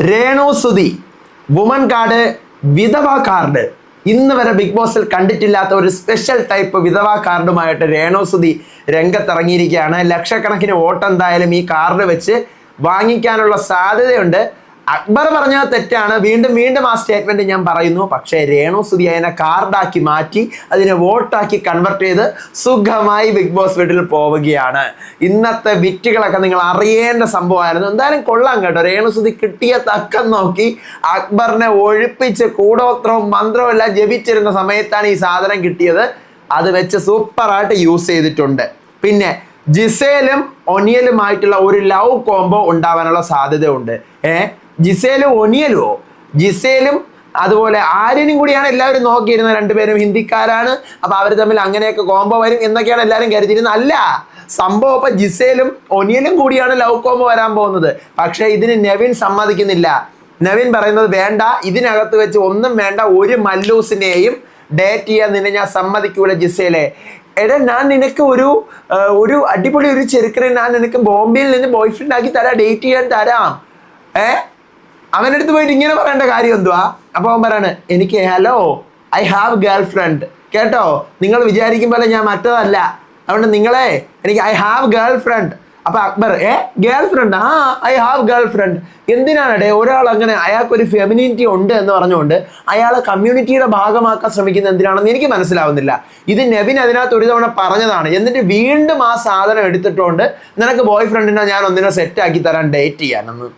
Renu Sudhi woman card വിധവ card ഇന്ന് വരെ ബിഗ് ബോസിൽ കണ്ടിട്ടില്ലാത്ത ഒരു സ്പെഷ്യൽ ടൈപ്പ് വിധവ കാർഡുമായിട്ട് രേണോസുതി രംഗത്തിറങ്ങിയിരിക്കുകയാണ്. ലക്ഷക്കണക്കിന് വോട്ട് എന്തായാലും ഈ കാർഡ് വെച്ച് വാങ്ങിക്കാനുള്ള സാധ്യതയുണ്ട്. അക്ബർ പറഞ്ഞത് തെറ്റാണ്. വീണ്ടും വീണ്ടും ആ സ്റ്റേറ്റ്മെന്റ് ഞാൻ പറയുന്നു. പക്ഷേ രേണു സുതി അതിനെ കാർഡാക്കി മാറ്റി അതിനെ വോട്ടാക്കി കൺവെർട്ട് ചെയ്ത് സുഖമായി ബിഗ് ബോസ് വീട്ടിൽ പോവുകയാണ്. ഇന്നത്തെ വിറ്റുകളൊക്കെ നിങ്ങൾ അറിയേണ്ട സംഭവമായിരുന്നു. എന്തായാലും കൊള്ളാം കേട്ടോ. രേണു സുതി കിട്ടിയ തക്കം നോക്കി അക്ബറിനെ ഒഴിപ്പിച്ച് കൂടോത്രവും മന്ത്രവും എല്ലാം ജപിച്ചിരുന്ന സമയത്താണ് ഈ സാധനം കിട്ടിയത്. അത് വെച്ച് സൂപ്പറായിട്ട് യൂസ് ചെയ്തിട്ടുണ്ട്. പിന്നെ ജിസേലും ഒനിയലുമായിട്ടുള്ള ഒരു ലവ് കോംബോ ഉണ്ടാവാനുള്ള സാധ്യതയുണ്ട്. ഏ? ജിസേലും ഒനിയലുമോ ജിസേലും അതുപോലെ ആര്യനും കൂടിയാണ് എല്ലാവരും നോക്കിയിരുന്നത്. രണ്ടുപേരും ഹിന്ദിക്കാരാണ്. അപ്പൊ അവർ തമ്മിൽ അങ്ങനെയൊക്കെ കോംബോ വരും എന്നൊക്കെയാണ് എല്ലാവരും കരുതിയിരുന്നത്. അല്ല സംഭവം ഇപ്പൊ ജിസേലും ഒനിയലും കൂടിയാണ് ലവ് കോംബോ വരാൻ പോകുന്നത്. പക്ഷേ ഇതിന് നെവിൻ സമ്മതിക്കുന്നില്ല. നവീൻ പറയുന്നത് വേണ്ട ഇതിനകത്ത് വെച്ച് ഒന്നും വേണ്ട ഒരു മല്ലൂസിനെയും ഡേറ്റ് ചെയ്യാൻ നിന്നെ ഞാൻ സമ്മതിക്കൂല ജിസേലെ. എടാ ഞാൻ നിനക്ക് ഒരു ഒരു അടിപൊളി ഒരു ചെറുക്കനെ ഞാൻ നിനക്ക് ബോംബെയിൽ നിന്ന് ബോയ് ഫ്രണ്ട് ആക്കി തരാം ഡേറ്റ് ചെയ്യാൻ തരാം. ഏ? അവന്റെ അടുത്ത് പോയിട്ട് ഇങ്ങനെ പറയേണ്ട കാര്യം എന്തുവാ? അപ്പൊ അവൻ പറയാണ് എനിക്ക് hello I have girlfriend കേട്ടോ? നിങ്ങൾ വിചാരിക്കും പോലെ ഞാൻ മറ്റതല്ല. അതുകൊണ്ട് നിങ്ങളെ എനിക്ക് ഐ ഹാവ് ഗേൾ ഫ്രണ്ട് അപ്പൊ അക്ബർ ഏ ഗേൾ ഫ്രണ്ട് ആ ഐ ഹാവ് ഗേൾ ഫ്രണ്ട് എന്തിനാണ് ഒരാൾ അങ്ങനെ അയാൾക്കൊരു ഫെമിനിറ്റി ഉണ്ട് എന്ന് പറഞ്ഞുകൊണ്ട് അയാളെ കമ്മ്യൂണിറ്റിയുടെ ഭാഗമാക്കാൻ ശ്രമിക്കുന്നത് എന്തിനാണെന്ന് എനിക്ക് മനസ്സിലാവുന്നില്ല. ഇത് നെവിൻ അതിനകത്ത് ഒരു തവണ പറഞ്ഞതാണ്. എന്നിട്ട് വീണ്ടും ആ സാധനം എടുത്തിട്ടുണ്ട് നിനക്ക് ബോയ് ഫ്രണ്ടിനെ ഞാൻ ഒന്നിനെ സെറ്റ് ആക്കി തരാൻ ഡേറ്റ് ചെയ്യാനെന്ന്.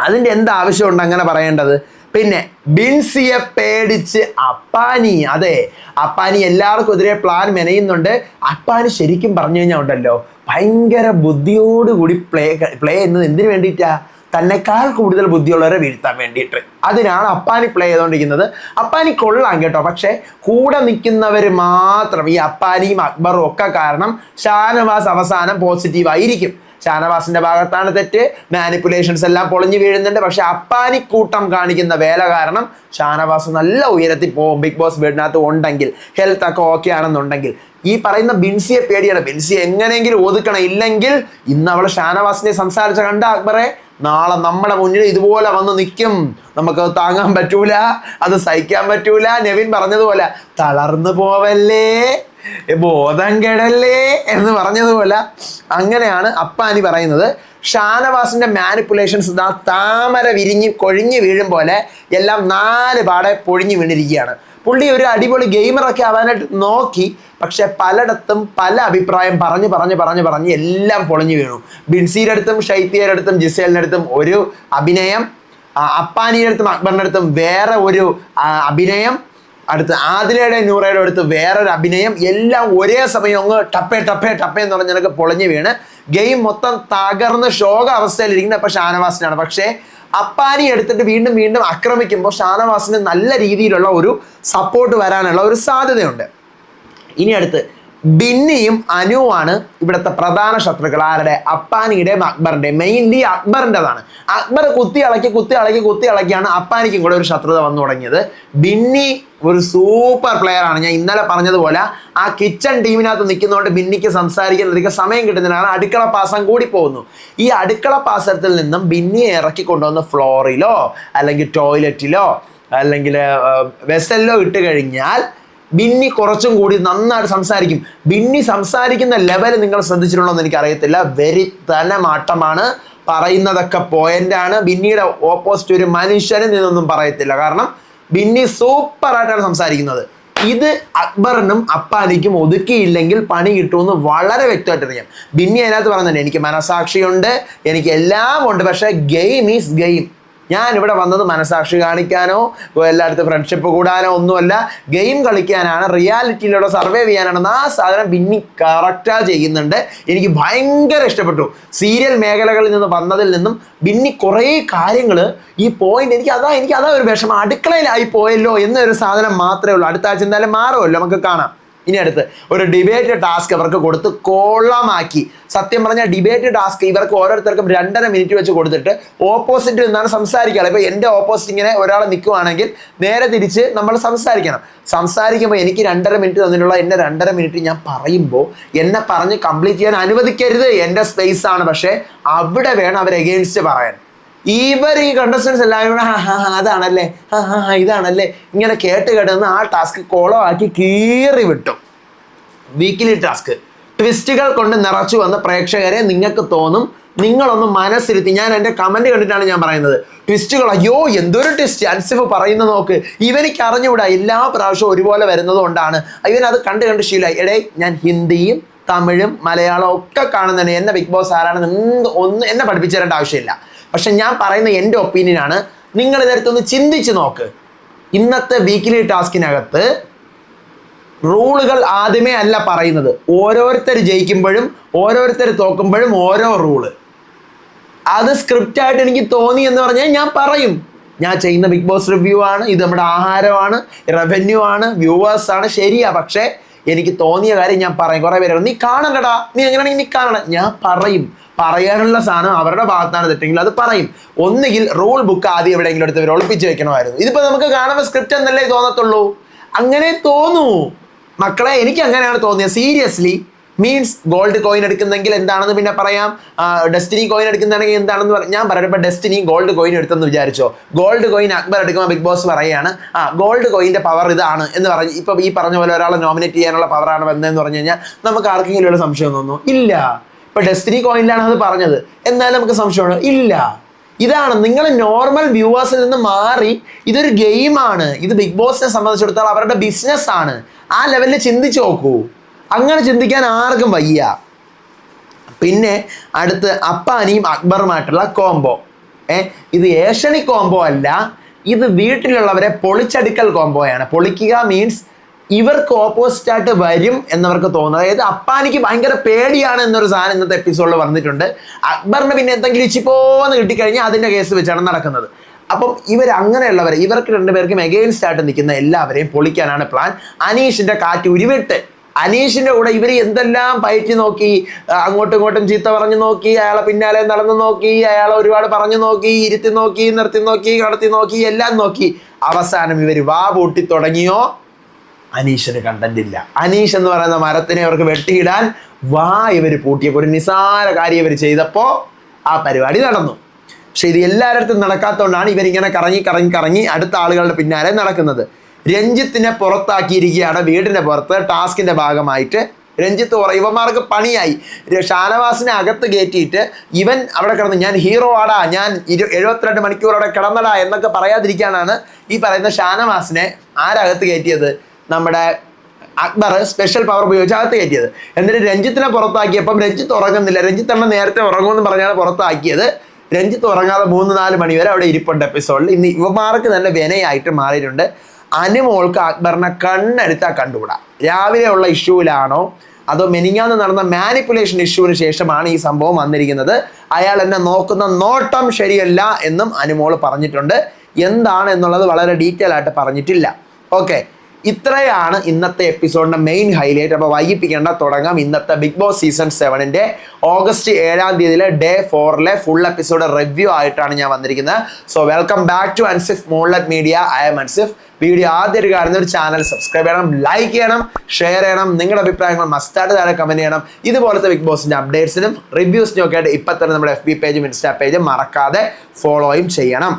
അതിന്റെ എന്ത് ആവശ്യമുണ്ട് അങ്ങനെ പറയേണ്ടത്? പിന്നെ ബിൻസിയെ പേടിച്ച് അപ്പാനി അതെ അപ്പാനി എല്ലാവർക്കും എതിരെ പ്ലാൻ മെനയുന്നുണ്ട്. അപ്പാനി ശരിക്കും പറഞ്ഞു കഴിഞ്ഞാൽ ഉണ്ടല്ലോ ഭയങ്കര ബുദ്ധിയോടുകൂടി പ്ലേ പ്ലേ ചെയ്യുന്നത് എന്തിനു വേണ്ടിയിട്ടാ? തന്നെക്കാൾ കൂടുതൽ ബുദ്ധിയുള്ളവരെ വീഴ്ത്താൻ വേണ്ടിയിട്ട്. അതിനാണ് അപ്പാനി പ്ലേ ചെയ്തുകൊണ്ടിരിക്കുന്നത് അപ്പാനി കൊള്ളാം കേട്ടോ. പക്ഷേ കൂടെ നിൽക്കുന്നവർ മാത്രം ഈ അപ്പാനിയും അക്ബറും ഒക്കെ കാരണം ഷാനവാസ് അവസാനം പോസിറ്റീവ് ആയിരിക്കും. ഷാനവാസിന്റെ ഭാഗത്താണ് തെറ്റ്. മാനിപ്പുലേഷൻസ് എല്ലാം പൊളിഞ്ഞു വീഴുന്നുണ്ട്. പക്ഷെ അപ്പാനി കൂട്ടം കാണിക്കുന്ന വേല കാരണം ഷാനവാസ് നല്ല ഉയരത്തിൽ പോകും. ബിഗ് ബോസ് വീടിനകത്ത് ഉണ്ടെങ്കിൽ ഹെൽത്ത് ഒക്കെ ഓക്കെ ആണെന്നുണ്ടെങ്കിൽ. ഈ പറയുന്ന ബിൻസിയെ പേടിയാണ്. ബിൻസി എങ്ങനെയെങ്കിലും ഒതുക്കണം. ഇല്ലെങ്കിൽ ഇന്ന് അവൾ ഷാനവാസിനെ സംസാരിച്ച കണ്ട അക്ബറെ നാളെ നമ്മുടെ മുന്നിൽ ഇതുപോലെ വന്ന് നിൽക്കും നമുക്ക് താങ്ങാൻ പറ്റൂല അത് സഹിക്കാൻ പറ്റൂല. നെവിൻ പറഞ്ഞതുപോലെ തളർന്നു പോവല്ലേ ബോധം കെടല്ലേ എന്ന് പറഞ്ഞതുപോലെ അങ്ങനെയാണ് അപ്പാനി പറയുന്നത്. ഷാനവാസിന്റെ മാനിപ്പുലേഷൻസ് താമര വിരിഞ്ഞ് കൊഴിഞ്ഞ് വീഴും പോലെ എല്ലാം നാല് പാടെ പൊഴിഞ്ഞു വീണിരിക്കുകയാണ്. പുള്ളി ഒരു അടിപൊളി ഗെയിമറൊക്കെ ആവാനായിട്ട് നോക്കി പക്ഷെ പലയിടത്തും പല അഭിപ്രായം പറഞ്ഞ് പറഞ്ഞ് പറഞ്ഞ് പറഞ്ഞ് എല്ലാം പൊളിഞ്ഞു വീണു. ബിൻസിയുടെ അടുത്തും ഷൈത്തിയുടെ അടുത്തും ജിസേലിന്റെ അടുത്തും ഒരു അഭിനയം അപ്പാനിയുടെ അടുത്തും അക്ബറിന്റെ അടുത്തും വേറെ ഒരു അഭിനയം അടുത്ത് ആദിലയുടെ നൂറയുടെ അടുത്ത് വേറൊരു അഭിനയം എല്ലാം ഒരേ സമയം അങ്ങ് ടപ്പേ ടപ്പേ ടപ്പേ എന്ന് പറഞ്ഞാൽ പൊളിഞ്ഞു വീണ്. ഗെയിം മൊത്തം തകർന്ന് ശോക അവസ്ഥയിലിരിക്കുന്ന ഇപ്പം ഷാനവാസിനാണ്. പക്ഷേ അപ്പാനി എടുത്തിട്ട് വീണ്ടും വീണ്ടും ആക്രമിക്കുമ്പോൾ ഷാനവാസിന് നല്ല രീതിയിലുള്ള ഒരു സപ്പോർട്ട് വരാനുള്ള ഒരു സാധ്യതയുണ്ട്. ഇനി അടുത്ത് ബിന്നിയും അനുവാണ് ഇവിടുത്തെ പ്രധാന ശത്രുക്കൾ. ആരുടെ? അപ്പാനിയുടെയും അക്ബറിന്റെയും മെയിൻലി അക്ബറിന്റെതാണ് അക്ബർ കുത്തി ഇളക്കി കുത്തി ഇളക്കി കുത്തി ഇളക്കിയാണ് അപ്പാനിക്കും കൂടെ ഒരു ശത്രുത വന്നു തുടങ്ങിയത്. ബിന്നി ഒരു സൂപ്പർ പ്ലെയർ ആണ്. ഞാൻ ഇന്നലെ പറഞ്ഞതുപോലെ ആ കിച്ചൺ ടീമിനകത്ത് നിൽക്കുന്നതുകൊണ്ട് ബിന്നിക്ക് സംസാരിക്കാൻ അധികം സമയം കിട്ടുന്നതിനാണ് അടുക്കള പാസം കൂടി പോകുന്നു. ഈ അടുക്കള പാസത്തിൽ നിന്നും ബിന്നിയെ ഇറക്കി കൊണ്ടുവന്ന് ഫ്ലോറിലോ അല്ലെങ്കിൽ ടോയ്ലറ്റിലോ അല്ലെങ്കിൽ വെസലിലോ ഇട്ട് കഴിഞ്ഞാൽ ബിന്നി കുറച്ചും കൂടി നന്നായിട്ട് സംസാരിക്കും. ബിന്നി സംസാരിക്കുന്ന ലെവൽ നിങ്ങൾ ശ്രദ്ധിച്ചിട്ടുണ്ടോ എന്ന് എനിക്ക് അറിയത്തില്ല വെരി തലമാട്ടമാണ് മാട്ടമാണ് പറയുന്നതൊക്കെ പോയിന്റാണ് ബിന്നിയുടെ ഓപ്പോസിറ്റ് ഒരു മനുഷ്യന് നിന്നൊന്നും പറയത്തില്ല. കാരണം ബിന്നി സൂപ്പറായിട്ടാണ് സംസാരിക്കുന്നത്. ഇത് അക്ബറിനും അപ്പാനിക്കും ഒതുക്കിയില്ലെങ്കിൽ പണി കിട്ടുമെന്ന് വളരെ വ്യക്തമായിട്ട് അറിയാം. ബിന്നി അതിനകത്ത് പറഞ്ഞിട്ടുണ്ട് എനിക്ക് മനസാക്ഷിയുണ്ട് എനിക്ക് എല്ലാം ഉണ്ട് പക്ഷേ ഗെയിം ഈസ് ഗെയിം ഞാൻ ഇവിടെ വന്നത് മനസാക്ഷി കാണിക്കാനോ എല്ലായിടത്തും ഫ്രണ്ട്ഷിപ്പ് കൂടാനോ ഒന്നുമല്ല. ഗെയിം കളിക്കാനാണ് റിയാലിറ്റിയിലൂടെ സർവേ ചെയ്യാനാണെന്ന് ആ സാധനം ബിന്നി കറക്റ്റാ ചെയ്യുന്നുണ്ട്. എനിക്ക് ഭയങ്കര ഇഷ്ടപ്പെട്ടു. സീരിയൽ മേഖലകളിൽ നിന്ന് വന്നതിൽ നിന്നും ബിന്നി കുറേ കാര്യങ്ങൾ ഈ പോയിന്റ് എനിക്ക് അതാ എനിക്ക് അതാ ഒരു വിഷമം. അടുക്കളയിലായി പോയല്ലോ എന്നൊരു സാധനം മാത്രമേ ഉള്ളൂ. അടുത്ത ആഴ്ച എന്തായാലും മാറുമല്ലോ നമുക്ക് കാണാം. ഇനി അടുത്ത് ഒരു ഡിബേറ്റ് ടാസ്ക് ഇവർക്ക് കൊടുത്ത് കോളമാക്കി. സത്യം പറഞ്ഞാൽ ഡിബേറ്റ് ടാസ്ക് ഇവർക്ക് ഓരോരുത്തർക്കും രണ്ടര മിനിറ്റ് വെച്ച് കൊടുത്തിട്ട് ഓപ്പോസിറ്റ് നിന്നാണ് സംസാരിക്കുക ഇപ്പൊ എന്റെ ഓപ്പോസിറ്റ് ഇങ്ങനെ ഒരാൾ നിൽക്കുവാണെങ്കിൽ നേരെ തിരിച്ച് നമ്മൾ സംസാരിക്കണം. സംസാരിക്കുമ്പോൾ എനിക്ക് രണ്ടര മിനിറ്റ് തന്നിട്ടുള്ള എന്റെ രണ്ടര മിനിറ്റ് ഞാൻ പറയുമ്പോൾ എന്നെ പറഞ്ഞ് കംപ്ലീറ്റ് ചെയ്യാൻ അനുവദിക്കരുത്. എന്റെ സ്പേസ് ആണ്. പക്ഷേ അവിടെ വേണം അവർ എഗെയിൻസ്റ്റ് പറയാൻ. ഇവർ ഈ കണ്ടസ്റ്റൻസ് എല്ലാവരും കൂടെ "ആ, ഹാ ആ, അതാണല്ലേ ഹാ ആ, ഇതാണല്ലേ ഇങ്ങനെ കേട്ട് കിടന്ന് ആ ടാസ്ക് കോളോ ആക്കി കീറി വിട്ടു. വീക്കിലി ടാസ്ക് ട്വിസ്റ്റുകൾ കൊണ്ട് നിറച്ചു വന്ന പ്രേക്ഷകരെ നിങ്ങൾക്ക് തോന്നും നിങ്ങളൊന്ന് മനസ്സിരുത്തി. ഞാൻ എന്റെ കമന്റ് കണ്ടിട്ടാണ് ഞാൻ പറയുന്നത്. ട്വിസ്റ്റുകൾ അയ്യോ എന്തൊരു ട്വിസ്റ്റ് അൻസിഫ് പറയുന്ന നോക്ക്. ഇവനിക്ക് അറിഞ്ഞുകൂടാ എല്ലാ പ്രാവശ്യവും ഒരുപോലെ വരുന്നത് കൊണ്ടാണ്. ഇവൻ അത് കണ്ട് കണ്ട് ശീലമായി എടേ ഞാൻ ഹിന്ദിയും തമിഴും മലയാളവും ഒക്കെ കാണുന്നുണ്ട് എന്നെ ബിഗ് ബോസ് ആരാണെന്ന് ഒന്ന് എന്നെ പഠിപ്പിച്ചു തരേണ്ട ആവശ്യമില്ല. പക്ഷെ ഞാൻ പറയുന്ന എന്റെ ഒപ്പീനിയൻ ആണ് നിങ്ങൾ ഇതെടുത്തൊന്ന് ചിന്തിച്ച് നോക്ക്. ഇന്നത്തെ വീക്കിലി ടാസ്കിനകത്ത് റൂളുകൾ ആദ്യമേ അല്ല പറയുന്നത്. ഓരോരുത്തർ ജയിക്കുമ്പോഴും ഓരോരുത്തർ തോക്കുമ്പോഴും ഓരോ റൂൾ അത് സ്ക്രിപ്റ്റ് ആയിട്ട് എനിക്ക് തോന്നി എന്ന് പറഞ്ഞാൽ ഞാൻ പറയും. ഞാൻ ചെയ്യുന്ന ബിഗ് ബോസ് റിവ്യൂ ആണ് ഇത് നമ്മുടെ ആഹാരമാണ് റവന്യൂ ആണ് വ്യൂവേഴ്സ് ആണ് ശരിയാ. പക്ഷേ എനിക്ക് തോന്നിയ കാര്യം ഞാൻ പറയും. കുറേ പേര് നീ കാണണ്ടടാ. നീ എങ്ങനെയാണെങ്കിൽ നീ കാണണം. ഞാൻ പറയും. പറയാനുള്ള സാധനം അവരുടെ ഭാഗത്താണ് തെറ്റെങ്കിൽ അത് പറയും. ഒന്നുകിൽ റൂൾ ബുക്ക് ആദ്യം എവിടെയെങ്കിലും എടുത്ത് ഒളിപ്പിച്ച് വെക്കണമായിരുന്നു. ഇതിപ്പോ നമുക്ക് കാണുമ്പോൾ സ്ക്രിപ്റ്റ് എന്നല്ലേ തോന്നത്തുള്ളൂ? അങ്ങനെ തോന്നൂ. മക്കളെ എനിക്ക് അങ്ങനെയാണ് തോന്നിയത്. സീരിയസ്ലി മീൻസ് ഗോൾഡ് കോയിൻ എടുക്കുന്നെങ്കിൽ എന്താണെന്ന് പിന്നെ പറയാം. ഡെസ്റ്റിനി കോയിൻ എടുക്കുന്നതാണെങ്കിൽ എന്താണെന്ന് പറയാം ഞാൻ പറയാം ഇപ്പൊ ഡെസ്റ്റിനി ഗോൾഡ് കോയിൻ എടുത്തെന്ന് വിചാരിച്ചോ? ഗോൾഡ് കോയിൻ അക്ബർ എടുക്കുമ്പോൾ ബിഗ് ബോസ് പറയുകയാണ് ആ ഗോൾഡ് കോയിന്റെ പവർ ഇതാണ് എന്ന് പറഞ്ഞ് ഇപ്പൊ ഈ പറഞ്ഞ പോലെ ഒരാളെ നോമിനേറ്റ് ചെയ്യാനുള്ള പവറാണ് വന്നതെന്ന് പറഞ്ഞു കഴിഞ്ഞാൽ നമുക്ക് ആർക്കെങ്കിലും ഒരു സംശയം തോന്നുന്നു? ഇല്ല. ഇപ്പൊ ഡെസ്റ്റിനി കോയിനിലാണ് അത് പറഞ്ഞത്. എന്നാലും നമുക്ക് സംശയമാണ് ഇല്ല. ഇതാണ് നിങ്ങൾ നോർമൽ വ്യൂവേഴ്സിൽ നിന്ന് മാറി ഇതൊരു ഗെയിമാണ് ഇത് ബിഗ് ബോസിനെ സംബന്ധിച്ചിടത്തോളം അവരുടെ ബിസിനസ് ആണ്. ആ ലെവലിൽ ചിന്തിച്ചു നോക്കൂ. അങ്ങനെ ചിന്തിക്കാൻ ആർക്കും വയ്യ. പിന്നെ അടുത്ത് അപ്പാനിയും അക്ബറുമായിട്ടുള്ള കോംബോ ഏ ഇത് ഏഷണി കോംബോ അല്ല ഇത് വീട്ടിലുള്ളവരെ പൊളിച്ചടുക്കൽ കോംബോയാണ് പൊളിക്കുക മീൻസ് ഇവർക്ക് ഓപ്പോസിറ്റ് ആയിട്ട് വരും എന്നവർക്ക് തോന്നുന്നത് അതായത് അപ്പാനിക്ക് ഭയങ്കര പേടിയാണ് എന്നൊരു സാധനം ഇന്നത്തെ എപ്പിസോഡിൽ വന്നിട്ടുണ്ട്. അക്ബറിന് പിന്നെ എന്തെങ്കിലും ഇച്ചിപ്പോന്ന് കിട്ടിക്കഴിഞ്ഞാൽ അതിന്റെ കേസ് വെച്ചാണ് നടക്കുന്നത്. അപ്പം ഇവർ അങ്ങനെയുള്ളവർ ഇവർക്ക് രണ്ടുപേർക്കും എഗെയിൻസ്റ്റ് ആയിട്ട് നിൽക്കുന്ന എല്ലാവരെയും പൊളിക്കാനാണ് പ്ലാൻ അനീഷിന്റെ കാറ്റ് ഉരുവിട്ട് അനീഷിന്റെ കൂടെ ഇവർ എന്തെല്ലാം പയറ്റി നോക്കി അങ്ങോട്ടും ഇങ്ങോട്ടും ചീത്ത പറഞ്ഞു നോക്കി അയാളെ പിന്നാലെ നടന്നു നോക്കി അയാളെ ഒരുപാട് പറഞ്ഞു നോക്കി ഇരുത്തി നോക്കി നിർത്തി നോക്കി കടത്തി നോക്കി എല്ലാം നോക്കി. അവസാനം ഇവർ വാ പൂട്ടി തുടങ്ങിയോ? അനീഷിന് കണ്ടന്റില്ല അനീഷ് എന്ന് പറയുന്ന മരത്തിനെ അവർക്ക് വെട്ടിയിടാൻ വാ ഇവർ പൂട്ടിയപ്പോൾ ഒരു നിസാര കാര്യം ഇവർ ചെയ്തപ്പോൾ ആ പരിപാടി നടന്നു. പക്ഷെ ഇത് എല്ലായിടത്തും നടക്കാത്തതുകൊണ്ടാണ് ഇവരിങ്ങനെ കറങ്ങി കറങ്ങി കറങ്ങി അടുത്ത ആളുകളുടെ പിന്നാലെ നടക്കുന്നത്. രഞ്ജിത്തിനെ പുറത്താക്കിയിരിക്കുകയാണ് വീടിന്റെ പുറത്ത്. ടാസ്കിന്റെ ഭാഗമായിട്ട് രഞ്ജിത്ത് ഇവന്മാർക്ക് പണിയായി. ഷാനവാസിനെ അകത്ത് കയറ്റിയിട്ട് ഇവൻ അവിടെ കിടന്ന് ഞാൻ ഹീറോ ആടാ ഞാൻ ഇരു എഴുപത്തിരണ്ട് മണിക്കൂർ അവിടെ കിടന്നടാ എന്നൊക്കെ പറയാതിരിക്കാനാണ് ഈ പറയുന്ന ഷാനവാസിനെ ആരകത്ത് കയറ്റിയത്? നമ്മുടെ അക്ബർ സ്പെഷ്യൽ പവർ ഉപയോഗിച്ച് അകത്ത് കയറ്റിയത്. എന്നിട്ട് രഞ്ജിത്തിനെ പുറത്താക്കിയപ്പം രഞ്ജിത്ത് ഉറങ്ങുന്നില്ല. രഞ്ജിത്ത് എണ്ണ നേരത്തെ ഉറങ്ങുമെന്ന് പറഞ്ഞാണ് പുറത്താക്കിയത്. രഞ്ജിത്ത് ഉറങ്ങാതെ മൂന്ന് നാല് മണി വരെ അവിടെ ഇരിപ്പുണ്ട് എപ്പിസോഡിൽ ഇന്ന് യുവമാർക്ക് തന്നെ വിനയായിട്ട് മാറിയിട്ടുണ്ട്. അനുമോൾക്ക് അക്ബറിനെ കണ്ണെടുത്താൽ കണ്ടുകൂടാ? രാവിലെയുള്ള ഇഷ്യൂവിലാണോ അതോ മെനിങ്ങാന്ന് നടന്ന മാനിപ്പുലേഷൻ ഇഷ്യൂവിന് ശേഷമാണ് ഈ സംഭവം വന്നിരിക്കുന്നത്? അയാൾ എന്നെ നോക്കുന്ന നോട്ടം ശരിയല്ല എന്നും അനുമോൾ പറഞ്ഞിട്ടുണ്ട്. എന്താണ് എന്നുള്ളത് വളരെ ഡീറ്റെയിൽ ആയിട്ട് പറഞ്ഞിട്ടില്ല. ഓക്കെ ഇത്രയാണ് ഇന്നത്തെ എപ്പിസോഡിന്റെ മെയിൻ ഹൈലൈറ്റ് അപ്പോൾ വൈകിപ്പിക്കേണ്ട തുടങ്ങാം ഇന്നത്തെ ബിഗ് ബോസ് സീസൺ സെവനിന്റെ ഓഗസ്റ്റ് ഏഴാം തീയതിയിലെ ഡേ ഫോറിലെ ഫുൾ എപ്പിസോഡ് റിവ്യൂ ആയിട്ടാണ് ഞാൻ വന്നിരിക്കുന്നത്. So welcome back to Ansif മോൺലറ്റ് media I'm Ansif video ആദ്യമായിട്ട് കാണുന്ന ഒരു ചാനൽ സബ്സ്ക്രൈബ് ചെയ്യണം ലൈക്ക് ചെയ്യണം ഷെയർ ചെയ്യണം നിങ്ങളുടെ അഭിപ്രായങ്ങൾ മസ്റ്റായിട്ട് താഴെ കമന്റ് ചെയ്യണം. ഇതുപോലത്തെ ബിഗ് ബോസിന്റെ അപ്ഡേറ്റ്സിനും റിവ്യൂസിനും ഒക്കെ ആയിട്ട് ഇപ്പം തന്നെ നമ്മുടെ എഫ് ബി പേജും ഇൻസ്റ്റാ പേജും മറക്കാതെ ഫോളോയും ചെയ്യണം.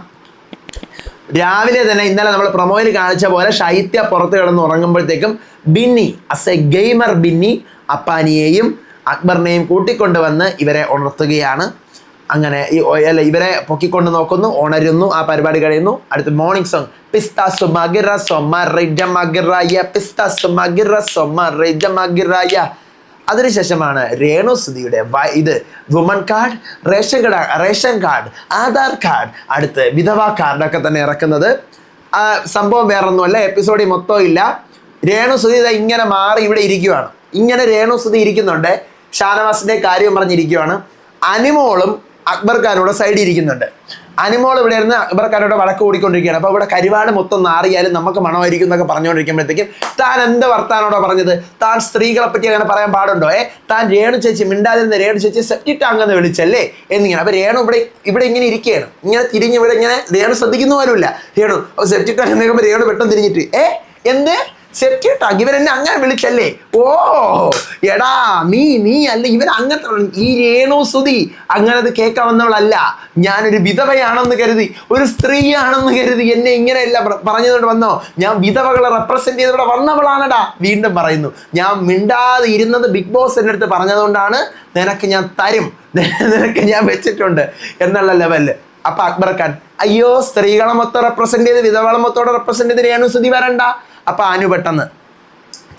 രാവിലെ തന്നെ ഇന്നലെ നമ്മൾ പ്രൊമോയിൽ കാണിച്ച പോലെ ശൈത്യ പുറത്ത് കിടന്ന് ഉറങ്ങുമ്പോഴത്തേക്കും Binny as a gamer Binny അപ്പാനിയെയും അക്ബറിനെയും കൂട്ടിക്കൊണ്ടുവന്ന് ഇവരെ ഉണർത്തുകയാണ്. അങ്ങനെ ഈ അല്ല ഇവരെ പൊക്കിക്കൊണ്ട് നോക്കുന്നു ഉണരുന്നു ആ പരിപാടി കഴിയുന്നു. അടുത്ത മോർണിംഗ് സോങ് മകിറായ അതിനുശേഷമാണ് രേണുസുതിയുടെ ഇത് woman card ration card ration card Aadhaar card അടുത്ത് വിധവ കാർഡൊക്കെ തന്നെ ഇറക്കുന്നത്. സംഭവം വേറൊന്നുമല്ല എപ്പിസോഡിൽ മൊത്തം ഇല്ല. രേണുസുതി ഇങ്ങനെ മാറി ഇവിടെ ഇരിക്കുവാണ്. ഇങ്ങനെ രേണുസുതി ഇരിക്കുന്നുണ്ട്. ഷാനവാസിന്റെ കാര്യം പറഞ്ഞിരിക്കുവാണ്. അനിമോളും അക്ബർ ഖാനോട് സൈഡിൽ ഇരിക്കുന്നുണ്ട്. അനിമോൾ ഇവിടെ ഇരുന്ന് ഇവർക്കാരോട് വഴക്ക് അപ്പൊ അപ്പോൾ ഇവിടെ കരുവാട് മൊത്തം നാറിയാലും നമുക്ക് മണമായിരിക്കും എന്നൊക്കെ പറഞ്ഞുകൊണ്ടിരിക്കുമ്പോഴത്തേക്കും താൻ എന്ത് വർത്താനോടോ പറഞ്ഞത്? താൻ സ്ത്രീകളെ പറ്റി അങ്ങനെ പറയാൻ പാടുണ്ടോ? ഏ താൻ രേണു ചേച്ചി മിണ്ടാതിരുന്ന രേണു ചേച്ചി സെപ്റ്റിട്ടാങ്ങെന്ന് വിളിച്ചല്ലേ? എന്നിങ്ങനെ. അപ്പോൾ രേണു ഇവിടെ ഇവിടെ ഇങ്ങനെ ഇരിക്കുകയാണ്. ഇങ്ങനെ തിരിഞ്ഞ് ഇവിടെ ഇങ്ങനെ രേണു ശ്രദ്ധിക്കുന്ന പോലുമില്ല. രേണു അപ്പോൾ സെപ്റ്റി ടാങ്ക് രേണു പെട്ടെന്ന് തിരിഞ്ഞിട്ട് ഏ എന്ത്? സെറ്റ് ഇവൻ എന്നെ അങ്ങനെ വിളിച്ചല്ലേ? ഓ എടാ നീ നീ അല്ല ഇവൻ അങ്ങനത്തെ ഈ രേണു സുതി അങ്ങനെ അത് കേൾക്കാൻ വന്നവളല്ല ഞാനൊരു വിധവയാണെന്ന് കരുതി. ഒരു സ്ത്രീയാണെന്ന് കരുതി എന്നെ ഇങ്ങനെയല്ല പറഞ്ഞതുകൊണ്ട് വന്നോ. ഞാൻ വിധവകളെ റെപ്രസെന്റ് ചെയ്തവിടെ വന്നവളാണടാ വീണ്ടും പറയുന്നു. ഞാൻ മിണ്ടാതെ ഇരുന്നത് ബിഗ് ബോസ് എന്റെ അടുത്ത് പറഞ്ഞതുകൊണ്ടാണ് നിനക്ക് ഞാൻ തരും. നിനക്ക് ഞാൻ വെച്ചിട്ടുണ്ട് എന്നുള്ള ലെവലിൽ അപ്പൊ അക്ബർ ഖാൻ അയ്യോ സ്ത്രീകളെ മൊത്തം റെപ്രസെന്റ് ചെയ്ത് വിധവകളെ മൊത്തം റെപ്രസെന്റ് ചെയ്ത് രേണു സുതി വരണ്ട. അപ്പൊ അനു പെട്ടെന്ന്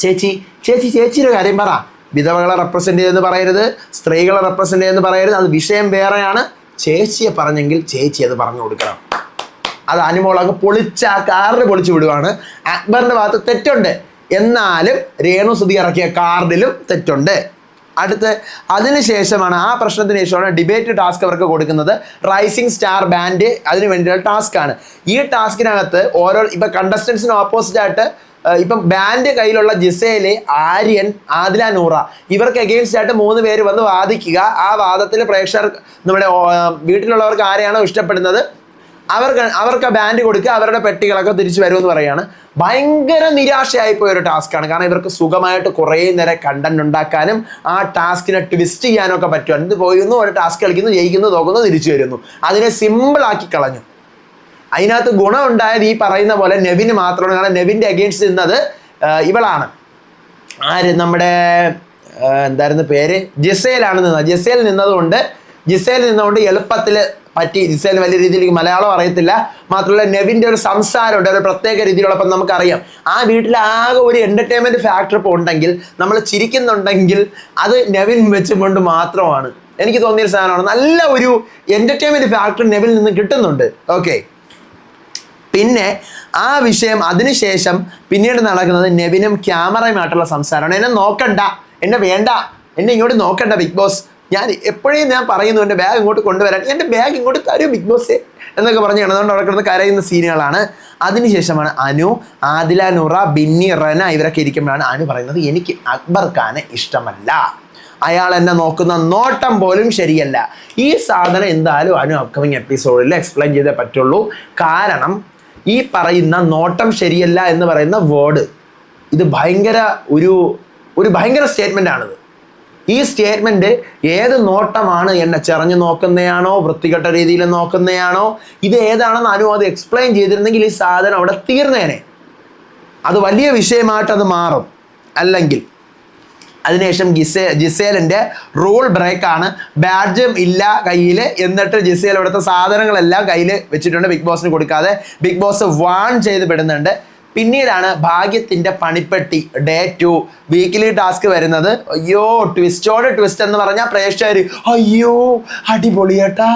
ചേച്ചി ചേച്ചി ചേച്ചിയുടെ കാര്യം പറ. വിധവകളെ റെപ്രസെന്റ് ചെയ്തെന്ന് പറയരുത് സ്ത്രീകളെ റെപ്രസെന്റ് ചെയ്തെന്ന് പറയരുത് അത് വിഷയം വേറെയാണ്. ചേച്ചിയെ പറഞ്ഞെങ്കിൽ ചേച്ചി അത് പറഞ്ഞു കൊടുക്കണം. അത് അനുമോളൊക്കെ പൊളിച്ച ആ കാറിന് പൊളിച്ചു വിടുവാണ്. അക്ബറിന്റെ ഭാഗത്ത് തെറ്റുണ്ട്. എന്നാലും രേണു സുതി ഇറക്കിയ കാർഡിലും തെറ്റുണ്ട്. അടുത്ത് അതിനുശേഷമാണ് ആ പ്രശ്നത്തിന് ശേഷമാണ് ഡിബേറ്റ് ടാസ്ക് അവർക്ക് കൊടുക്കുന്നത്. റൈസിംഗ് സ്റ്റാർ ബാൻഡ് അതിന് വേണ്ടിയുള്ള ടാസ്ക് ആണ്. ഈ ടാസ്കിനകത്ത് ഓരോ ഇപ്പൊ കണ്ടസ്റ്റൻസിന് ഓപ്പോസിറ്റ് ആയിട്ട് ഇപ്പം ബാൻഡ് കയ്യിലുള്ള ജിസേൽ ആര്യൻ ആദില നൂറ ഇവർക്ക് എഗെയിൻസ്റ്റ് ആയിട്ട് മൂന്ന് പേര് വന്ന് വാദിക്കുക. ആ വാദത്തിൽ പ്രേക്ഷകർ നമ്മുടെ വീട്ടിലുള്ളവർക്ക് ആരെയാണോ ഇഷ്ടപ്പെടുന്നത്? അവർക്ക് അവർക്ക് ബാൻഡ് കൊടുക്കുക അവരുടെ പെട്ടികളൊക്കെ തിരിച്ചു വരുമെന്ന് പറയുകയാണ്. ഭയങ്കര നിരാശയായി പോയ ഒരു ടാസ്ക്കാണ് കാരണം ഇവർക്ക് സുഖമായിട്ട് കുറേ നേരം കണ്ടന്റ് ഉണ്ടാക്കാനും ആ ടാസ്കിനെ ട്വിസ്റ്റ് ചെയ്യാനും ഒക്കെ പറ്റും. എന്ത് പോയിരുന്നു? ഒരു ടാസ്ക് കളിക്കുന്നു ജയിക്കുന്നു നോക്കുന്നു തിരിച്ചു വരുന്നു. അതിനെ സിമ്പിളാക്കി കളഞ്ഞു. അതിനകത്ത് ഗുണം ഉണ്ടായത് ഈ പറയുന്ന പോലെ നെവിന് മാത്രമാണ്. കാരണം നെവിന്റെ അഗെയിൻസ്റ്റ് നിന്നത് ഇവളാണ്. ആര്? നമ്മുടെ എന്തായിരുന്നു പേര്? ജിസേലാണ് നിന്നത്. ജിസേൽ നിന്നതുകൊണ്ട് ജിസേൽ നിന്നതുകൊണ്ട് എളുപ്പത്തിൽ പറ്റി ജിസേൽ വലിയ രീതിയിലേക്ക് മലയാളം അറിയത്തില്ല. മാത്രമല്ല നെവിന്റെ ഒരു സംസാരമുണ്ട്. ഒരു പ്രത്യേക രീതിയിലുള്ളപ്പം നമുക്കറിയാം. ആ വീട്ടിൽ ആകെ ഒരു എന്റർടൈൻമെന്റ് ഫാക്ടർ ഇപ്പോൾ ഉണ്ടെങ്കിൽ നമ്മൾ ചിരിക്കുന്നുണ്ടെങ്കിൽ അത് നെവിൻ വെച്ചുകൊണ്ട് മാത്രമാണ്. എനിക്ക് തോന്നിയൊരു സാധനമാണ്. നല്ല ഒരു എന്റർടൈൻമെന്റ് ഫാക്ടർ നെവിൽ നിന്ന് കിട്ടുന്നുണ്ട്. ഓക്കെ പിന്നെ ആ വിഷയം അതിനുശേഷം പിന്നീട് നടക്കുന്നത് നെവിനും ക്യാമറയുമായിട്ടുള്ള സംസാരമാണ്. എന്നെ നോക്കണ്ട. എന്നെ വേണ്ട. എന്നെ ഇങ്ങോട്ട് നോക്കണ്ട ബിഗ് ബോസ്. ഞാൻ എപ്പോഴും ഞാൻ പറയുന്നു എന്റെ ബാഗ് ഇങ്ങോട്ട് കൊണ്ടുവരാൻ എന്റെ ബാഗ് ഇങ്ങോട്ട് തരൂ ബിഗ് ബോസ് എന്നൊക്കെ പറഞ്ഞ് അതുകൊണ്ട് അവിടെ കിടന്ന് കരയുന്ന സീനുകളാണ് അതിനുശേഷമാണ് അനു ആദില നൂറ ബിന്നി റന ഇവരൊക്കെ ഇരിക്കുമ്പോഴാണ് അനു പറയുന്നത് എനിക്ക് അക്ബർ ഖാനെ ഇഷ്ടമല്ല. അയാൾ എന്നെ നോക്കുന്ന നോട്ടം പോലും ശരിയല്ല. ഈ സാധനം എന്തായാലും അനു അപ്കമിങ് എപ്പിസോഡിൽ എക്സ്പ്ലെയിൻ ചെയ്തേ പറ്റുള്ളൂ. കാരണം ഈ പറയുന്ന നോട്ടം ശരിയല്ല എന്ന് പറയുന്ന വേർഡ് ഇത് ഭയങ്കര ഒരു ഒരു ഭയങ്കര സ്റ്റേറ്റ്മെന്റ് ആണിത്. ഈ സ്റ്റേറ്റ്മെന്റ് ഏത് നോട്ടമാണ് എന്നെ ചെറഞ്ഞു നോക്കുന്നതാണോ വൃത്തികെട്ട രീതിയിൽ നോക്കുന്നതാണോ ഇത് ഏതാണെന്ന് അനു അത് എക്സ്പ്ലെയിൻ ചെയ്തിരുന്നെങ്കിൽ ഈ സാധനം അവിടെ തീർന്നേനെ. അത് വലിയ വിഷയമായിട്ട് അത് മാറും. അല്ലെങ്കിൽ അതിനുശേഷം ജിസേ ജിസേലിന്റെ റൂൾ ബ്രേക്കാണ് ബാഡ്ജും ഇല്ല കയ്യിൽ എന്നിട്ട് ജിസേൽ ഇവിടുത്തെ സാധനങ്ങളെല്ലാം കയ്യിൽ വെച്ചിട്ടുണ്ട്. ബിഗ് ബോസിന് കൊടുക്കാതെ. ബിഗ് ബോസ് വാൺ ചെയ്ത് വിടുന്നുണ്ട് പിന്നീടാണ് ഭാഗ്യത്തിന്റെ പണിപ്പെട്ടി ഡേ ടു വീക്കിലി ടാസ്ക് വരുന്നത്. അയ്യോ ട്വിസ്റ്റോട് ട്വിസ്റ്റ് എന്ന് പറഞ്ഞാൽ പ്രേക്ഷകർ അയ്യോ അടിപൊളിയേട്ടാ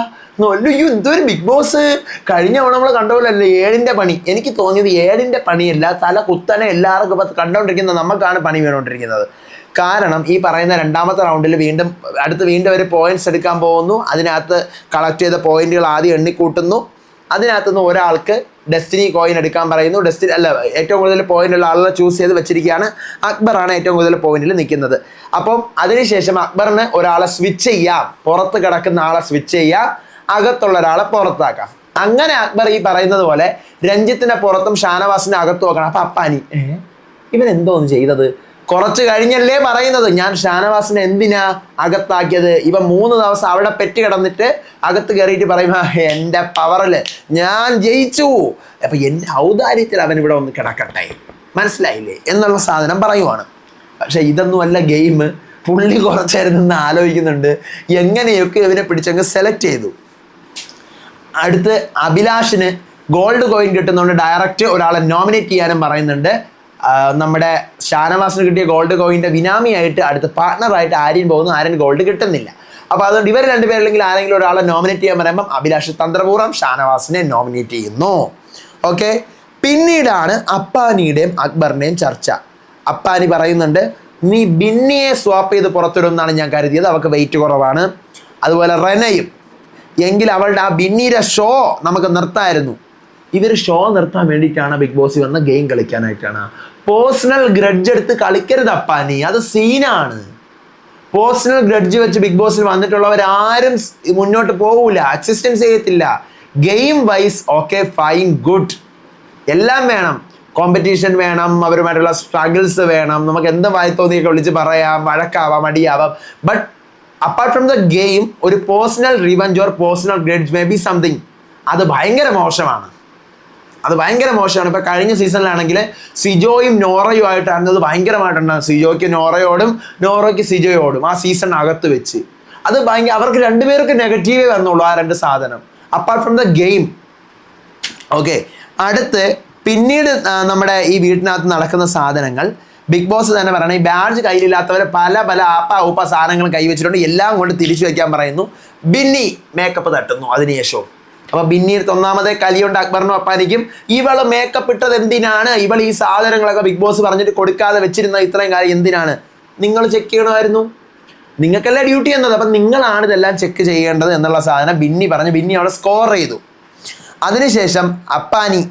അയ്യോ എന്തൊരു ബിഗ് ബോസ് കഴിഞ്ഞ തവണ നമ്മൾ കണ്ടോലല്ലേ ഏഴിന്റെ പണി. എനിക്ക് തോന്നിയത് ഏഴിന്റെ പണിയല്ല തല കുത്തനെ എല്ലാവർക്കും ഇപ്പം കണ്ടുകൊണ്ടിരിക്കുന്ന നമുക്കാണ് പണി വീണുകൊണ്ടിരിക്കുന്നത് കാരണം ഈ പറയുന്ന രണ്ടാമത്തെ റൗണ്ടിൽ വീണ്ടും അടുത്ത് വീണ്ടും അവർ പോയിന്റ്സ് എടുക്കാൻ പോകുന്നു. അതിനകത്ത് കളക്ട് ചെയ്ത പോയിന്റുകൾ ആദ്യം എണ്ണിക്കൂട്ടുന്നു. അതിനകത്ത് നിന്ന് ഒരാൾക്ക് ഡെസ്റ്റിനി കോയിൻ എടുക്കാൻ പറയുന്നു. ഡെസ്റ്റിനി അല്ല ഏറ്റവും കൂടുതൽ പോയിന്റ് ഉള്ള ആളെ ചൂസ് ചെയ്ത് വെച്ചിരിക്കുകയാണ്. അക്ബറാണ് ഏറ്റവും കൂടുതൽ പോയിന്റിൽ നിൽക്കുന്നത്. അപ്പം അതിനുശേഷം അക്ബറിന് ഒരാളെ സ്വിച്ച് ചെയ്യാം. പുറത്ത് കിടക്കുന്ന ആളെ സ്വിച്ച് ചെയ്യാം. അകത്തുള്ള ഒരാളെ പുറത്താക്കാം. അങ്ങനെ അക്ബർ ഈ പറയുന്നത് പോലെ രഞ്ജിത്തിന്റെ പുറത്തും ഷാനവാസിന്റെ അകത്തും നോക്കണം അപ്പൊ അപ്പാനി "ഏ? ഇവൻ എന്തോന്ന് ചെയ്തത്? കുറച്ച് കഴിഞ്ഞല്ലേ പറയുന്നത്. ഞാൻ ഷാനവാസിനെ എന്തിനാ അകത്താക്കിയത്? ഇവ മൂന്ന് ദിവസം അവിടെ പെറ്റ് കിടന്നിട്ട് അകത്ത് കയറിയിട്ട് പറയും എന്റെ പവറിൽ ഞാൻ ജയിച്ചു. അപ്പൊ എന്റെ ഔദാര്യത്തിൽ അവൻ ഇവിടെ ഒന്ന് കിടക്കട്ടെ. മനസ്സിലായില്ലേ? എന്നുള്ള സാധനം പറയുവാണ്. പക്ഷെ ഇതൊന്നുമല്ല ഗെയിം പുള്ളി കുറച്ചേരം നിന്ന് ആലോചിക്കുന്നുണ്ട്. എങ്ങനെയൊക്കെ ഇവനെ പിടിച്ചങ്ങ് സെലക്ട് ചെയ്തു. അടുത്ത് അഭിലാഷിന് ഗോൾഡ് കോയിൻ കിട്ടുന്നതുകൊണ്ട് ഡയറക്റ്റ് ഒരാളെ നോമിനേറ്റ് ചെയ്യാനും പറയുന്നുണ്ട്. നമ്മുടെ ഷാനവാസിന് കിട്ടിയ ഗോൾഡ് കോയിന്റെ വിനാമിയായിട്ട് അടുത്ത പാർട്ണറായിട്ട് ആര്യൻ പോകുന്നു. ആര്യൻ ഗോൾഡ് കിട്ടുന്നില്ല. അപ്പോൾ അതുകൊണ്ട് ഇവർ രണ്ടുപേരില്ലെങ്കിൽ ആരെങ്കിലും ഒരാളെ നോമിനേറ്റ് ചെയ്യാൻ പറയുമ്പം അഭിലാഷ് തന്ത്രപൂർവം ഷാനവാസിനെ നോമിനേറ്റ് ചെയ്യുന്നു. ഓക്കെ പിന്നീടാണ് അപ്പാനിയുടെയും അക്ബറിന്റെയും ചർച്ച. അപ്പാനി പറയുന്നുണ്ട് നീ ബിന്നിയെ സ്വാപ്പ് ചെയ്ത് പുറത്തിടുമെന്നാണ് ഞാൻ കരുതിയത്. അവൾക്ക് വെയിറ്റ് കുറവാണ്. അതുപോലെ റെനയും എങ്കിൽ അവളുടെ ആ ബിന്നിയുടെ ഷോ നമുക്ക് നിർത്തായിരുന്നു. ഇവർ ഷോ നിർത്താൻ വേണ്ടിയിട്ടാണ് ബിഗ് ബോസ് വന്ന ഗെയിം കളിക്കാനായിട്ടാണ്. പേഴ്സണൽ ഗ്രഡ്ജ് എടുത്ത് കളിക്കരുത് അപ്പാനി. അത് സീനാണ്. പേഴ്സണൽ ഗ്രഡ്ജ് വെച്ച് ബിഗ് ബോസിൽ വന്നിട്ടുള്ളവരാരും മുന്നോട്ട് പോകൂല. അസിസ്റ്റൻസ് ചെയ്യത്തില്ല. Game wise okay fine good. എല്ലാം വേണം. കോമ്പറ്റീഷൻ വേണം അവരുമായിട്ടുള്ള സ്ട്രഗിൾസ് വേണം. നമുക്ക് എന്ത് വായി തോന്നിയൊക്കെ വിളിച്ച് പറയാം വഴക്കാവാം അടിയാവാം but apart from the game ഒരു personal revenge or personal grudge may be something അത് ഭയങ്കര മോശമാണ്. അത് ഭയങ്കര മോശമാണ്. ഇപ്പൊ കഴിഞ്ഞ സീസണിലാണെങ്കിൽ സിജോയും നോറയും ആയിട്ടാണ് അത് ഭയങ്കരമായിട്ടുണ്ടാകും സിജോയ്ക്ക് നോറയോടും നോറയ്ക്ക് സിജോയോടും ആ സീസണിനകത്ത് വെച്ച്. അത് ഭയങ്കര അവർക്ക് രണ്ടുപേർക്ക് നെഗറ്റീവേ വന്നുള്ളൂ ആ രണ്ട് സാധനം. Apart from the game okay അടുത്ത് പിന്നീട് നമ്മുടെ ഈ വീട്ടിനകത്ത് നടക്കുന്ന സാധനങ്ങൾ. ബിഗ് ബോസ് തന്നെ പറയണം ഈ ബാഡ്ജ് കയ്യിലില്ലാത്തവരെ പല പല ആപ്പ ഊപ്പ സാധനങ്ങൾ കൈവച്ചിട്ടുണ്ട്. എല്ലാം കൊണ്ട് തിരിച്ചു വയ്ക്കാൻ പറയുന്നു. ബിന്നി മേക്കപ്പ് തട്ടുന്നു. അതിനുശേഷവും അപ്പൊ പിന്നീട് ഒന്നാമത് കലിയുണ്ട് അക്ബറിനും അപ്പാനിക്കും ഇവൾ മേക്കപ്പ് ഇട്ടത് എന്തിനാണ്? ഇവൾ ഈ സാധനങ്ങളൊക്കെ ബിഗ് ബോസ് പറഞ്ഞിട്ട് കൊടുക്കാതെ വെച്ചിരുന്ന ഇത്രയും കാര്യം എന്തിനാണ്? നിങ്ങൾ ചെക്ക് ചെയ്യണമായിരുന്നു. നിങ്ങൾക്കല്ല ഡ്യൂട്ടി എന്നത്? അപ്പം നിങ്ങളാണ് ഇതെല്ലാം ചെക്ക് ചെയ്യേണ്ടത് എന്നുള്ള സാധനം ബിന്നി പറഞ്ഞ്. ബിന്നി അവിടെ സ്കോർ ചെയ്തു. അതിനുശേഷം അപ്പാനി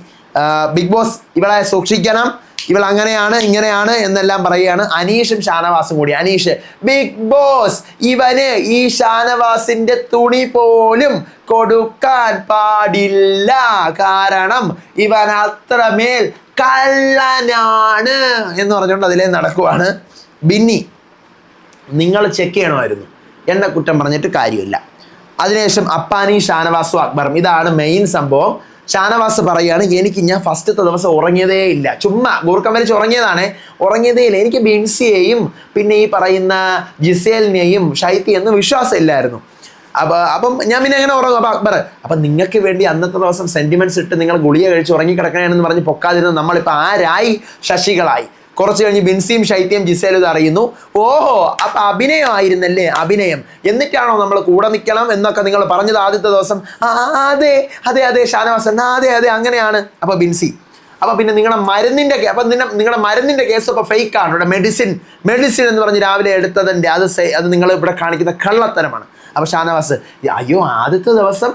ബിഗ് ബോസ് ഇവളെ സൂക്ഷിക്കണം. ഇവൾ അങ്ങനെയാണ് ഇങ്ങനെയാണ് എന്നെല്ലാം പറയുകയാണ് അനീഷും ഷാനവാസും കൂടി. അനീഷ് ബിഗ് ബോസ് ഇവന് ഈ ഷാനവാസിന്റെ തുണി പോലും കൊടുക്കാൻ പാടില്ല. കാരണം ഇവൻ അത്രമേൽ കള്ളനാണ്. എന്ന് പറഞ്ഞുകൊണ്ട് അതിലേ നടക്കുവാണ് ബിന്നി. നിങ്ങൾ ചെക്ക് ചെയ്യണമായിരുന്നു. എന്നെ കുറ്റം പറഞ്ഞിട്ട് കാര്യമില്ല. അതിനുശേഷം അപ്പാനി ഷാനവാസും അക്ബറും. ഇതാണ് മെയിൻ സംഭവം. ഷാനവാസ് പറയുകയാണ് എനിക്ക് ഞാൻ ഫസ്റ്റത്തെ ദിവസം ഉറങ്ങിയതേ ഇല്ല. ചുമ്മാ ഗൂർക്കം ഉറങ്ങിയതാണ്. ഉറങ്ങിയതേ ഇല്ല. എനിക്ക് ബിൻസിയെയും പിന്നെ ഈ പറയുന്ന ജിസേലിനെയും ഷൈത്തിയെന്നും വിശ്വാസമില്ലായിരുന്നു അപ്പൊ അപ്പം ഞാൻ പിന്നെ എങ്ങനെ ഉറങ്ങും? അപ്പൊ അക്ബർ അപ്പൊ നിങ്ങൾക്ക് വേണ്ടി അന്നത്തെ ദിവസം സെന്റിമെന്റ്സ് ഇട്ട് നിങ്ങൾ ഗുളിക കഴിച്ച് ഉറങ്ങി കിടക്കണമെന്ന് പറഞ്ഞ് പൊക്കാതിരുന്ന നമ്മളിപ്പോ ആരായി? ശശികളായി. കുറച്ച് കഴിഞ്ഞ് ബിൻസിയും ശൈത്യം ജിസേലും ഇത് അറിയുന്നു. ഓഹോ അപ്പൊ അഭിനയമായിരുന്നല്ലേ അഭിനയം? എന്നിട്ടാണോ നമ്മൾ കൂടെ നിൽക്കണം എന്നൊക്കെ നിങ്ങൾ പറഞ്ഞത് ആദ്യത്തെ ദിവസം? ആ അതെ അതെ അതെ ഷാനവാസൻ അതെ അതെ അങ്ങനെയാണ്. അപ്പൊ ബിൻസി അപ്പൊ പിന്നെ നിങ്ങളുടെ മരുന്നിന്റെ അപ്പൊ നിന്നെ നിങ്ങളുടെ മരുന്നിന്റെ കേസ് ഇപ്പൊ ഫേക്കാണ് ഇവിടെ മെഡിസിൻ മെഡിസിൻ എന്ന് പറഞ്ഞ് രാവിലെ എടുത്തതിന്റെ അത് അത് നിങ്ങൾ ഇവിടെ കാണിക്കുന്ന കള്ളത്തരമാണ്. അപ്പൊ ഷാനവാസ് അയ്യോ ആദ്യത്തെ ദിവസം